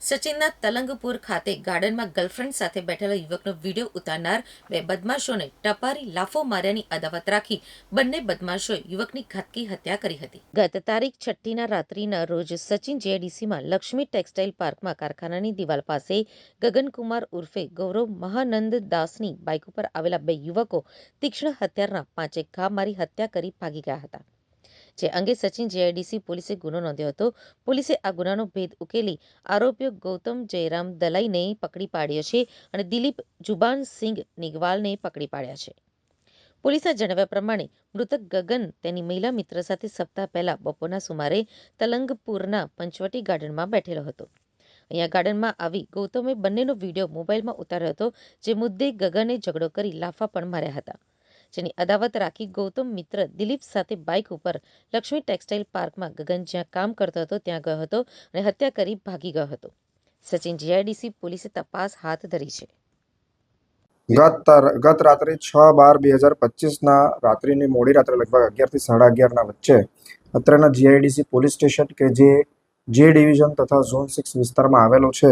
સચિનના તલંગપુર ખાતે ગાર્ડનમાં ગર્લફ્રેન્ડ સાથે બેઠેલા યુવકનો વીડિયો ઉતારનાર બે બદમાશોને ટપારી લાફો માર્યાની અદાવત રાખી બંને બદમાશોએ યુવકની ઘાતકી હત્યા કરી હતી. ગત તારીખ છઠ્ઠીના રાત્રિના રોજ સચિન જેડીસીમાં લક્ષ્મી ટેક્સટાઇલ પાર્કમાં કારખાનાની દિવાલ પાસે ગગનકુમાર ઉર્ફે ગૌરવ મહાનંદ દાસની બાઇક ઉપર આવેલા બે યુવકો તીક્ષ્ણ હત્યારના પાંચેક ઘા મારી હત્યા કરી ભાગી ગયા હતા. જે અંગે સચિન જીઆઈડીસી પોલીસે ગુનો નોંધ્યો હતો. પોલીસે આ ગુનાનો ભેદ ઉકેલી આરોપીઓ ગૌતમ જયરામ દલાઈને પકડી પાડ્યો છે અને દિલીપ જુબાનસિંહ નિગવાલને પકડી પાડ્યા છે. પોલીસના જણાવ્યા પ્રમાણે મૃતક ગગન તેની મહિલા મિત્ર સાથે સપ્તાહ પહેલા બપોરના સુમારે તલંગપુરના પંચવટી ગાર્ડનમાં બેઠેલો હતો. અહીંયા ગાર્ડનમાં આવી ગૌતમે બંનેનો વીડિયો મોબાઈલમાં ઉતાર્યો હતો, જે મુદ્દે ગગને ઝઘડો કરી લાફા પણ માર્યા હતા. જેની અદાવત રાખી ગૌતમ મિત્ર દિલીપ સાથે બાઇક ઉપર લક્ષ્મી ટેક્સટાઇલ પાર્કમાં ગગન જ્યાં કામ કરતો હતો ત્યાં ગયો હતો અને હત્યા કરી ભાગી ગયો હતો. સચિન જીઆઈડીસી પોલીસે તપાસ હાથ ધરી છે. ગત રાત્રે છ બાર બે હજાર પચીસના રાત્રિની મોડી રાત્રે લગભગ અગિયારથી સાડા અગિયારના વચ્ચે અત્રેના જીઆઈડીસી પોલીસ સ્ટેશન કે જે જે ડિવિઝન તથા ઝોન સિક્સ વિસ્તારમાં આવેલો છે,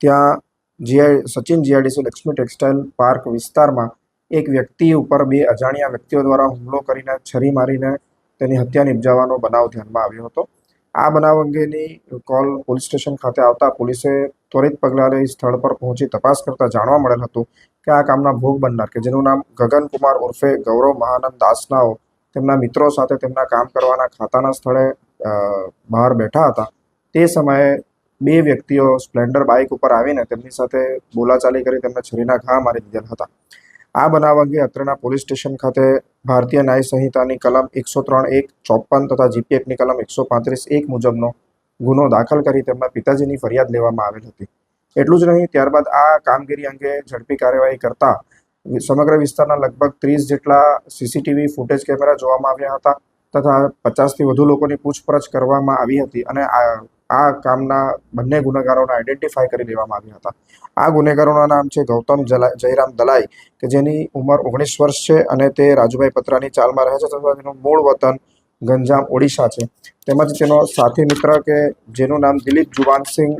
ત્યાં GI, Sachin GIDC Lakshmi textile park વિસ્તારમાં એક વ્યક્તિ ઉપર બે અજાણ્યા વ્યક્તિઓ દ્વારા હુમલો કરીને છરી મારીને તેની હત્યા નિપજાવવાનો બનાવ ધ્યાનમાં આવ્યો હતો. આ બનાવ અંગેની કોલ પોલીસ સ્ટેશન ખાતે આવતા પોલીસે ત્વરિત પગલાં લઈ સ્થળ પર પહોંચી તપાસ કરતા જાણવા મળેલ હતું કે આ કામના ભોગ બનનાર કે જેનું નામ ગગન કુમાર ઉર્ફે ગૌરવ મહાનંદ દાસનાઓ તેમના મિત્રો સાથે તેમના કામ કરવાના ખાતાના સ્થળે બહાર બેઠા હતા. તે સમયે બે વ્યક્તિઓ સ્પ્લેન્ડર બાઇક ઉપર આવીને તેમની સાથે બોલાચાલી કરી તેમને છરીના ઘા મારી દીધેલ હતા. આ બનાવ અંગે અત્રના પોલીસ સ્ટેશન ખાતે ભારતીય ન્યાય સંહિતાની કલમ એકસો ત્રણ એક ચોપન તથા જીપીએફની કલમ એકસો પાંત્રીસ એક મુજબનો ગુનો દાખલ કરી તેમના પિતાજીની ફરિયાદ લેવામાં આવેલ હતી. એટલું જ નહીં, ત્યારબાદ આ કામગીરી અંગે ઝડપી કાર્યવાહી કરતા સમગ્ર વિસ્તારના લગભગ ત્રીસ જેટલા સીસીટીવી ફૂટેજ કેમેરા જોવામાં આવ્યા હતા તથા પચાસથી વધુ લોકોની પૂછપરછ કરવામાં આવી હતી અને આ આ કામના બંને ગુનેગારોને આઈડેન્ટિફાય કરી લેવામાં આવ્યા હતા. આ ગુનેગારોના નામ છે ગૌતમ જલા, જયરામ દલાઈ, કે જેની ઉંમર ઓગણીસ વર્ષ છે અને તે રાજુભાઈ પત્રાની ચાલમાં રહે છે તથા તેનું મૂળ વતન ગંજામ, ઓડિશા છે. તેમજ તેનો સાથી મિત્ર કે જેનું નામ દિલીપ જુવાનસિંહ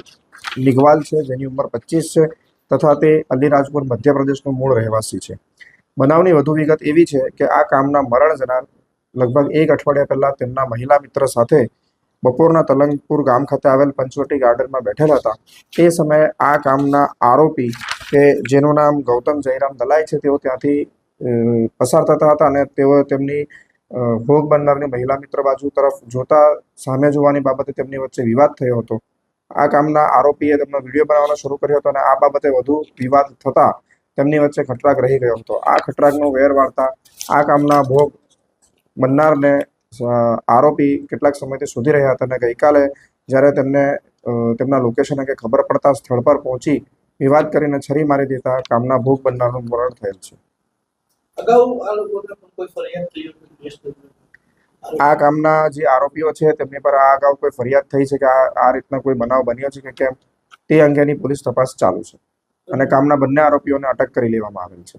નિગવાલ છે, જેની ઉંમર પચીસ છે તથા તે અલીરાજપુર મધ્યપ્રદેશનો મૂળ રહેવાસી છે. બનાવની વધુ વિગત એવી છે કે આ કામના મરણ જનાર લગભગ એક અઠવાડિયા પહેલાં તેમના મહિલા મિત્ર સાથે બપોરના તલંગપુર ગામ ખાતે આવેલ પંચવટી ગાર્ડનમાં બેઠેલા હતા. તે સમયે આ કામના આરોપી કે જેનું નામ ગૌતમ જયરામ દલાઈ છે, તેઓ ત્યાંથી પસાર થતા હતા અને તેઓ તેમની ભોગ બનનારની મહિલા મિત્ર બાજુ તરફ જોતા સામે જોવાની બાબતે તેમની વચ્ચે વિવાદ થયો હતો. આ કામના આરોપીએ તેમનો વીડિયો બનાવવાનો શરૂ કર્યો હતો અને આ બાબતે વધુ વિવાદ થતા તેમની વચ્ચે ખટરાગ રહી ગયો હતો. આ ખટરાગનો વેર વાળતા આ કામના ભોગ બનનારને આરોપી કેટલાક સમયથી શોધી રહ્યા હતા અને ગઈકાલે જ્યારે તેમને તેમના લોકેશન અંગે ખબર પડતા સ્થળ પર પહોંચી વિવાદ કરીને છરી મારી દેતા કામના ભોગ બનનારનું મરણ થયેલ છે. આ કામના જે આરોપીઓ છે તેમની પર આ અગાઉ કોઈ ફરિયાદ થઈ છે કે આ આ રીતના કોઈ બનાવ બન્યો છે કે કેમ તે અંગેની પોલીસ તપાસ ચાલુ છે. અને કામના બંને આરોપીઓને અટક કરી લેવામાં આવેલ છે.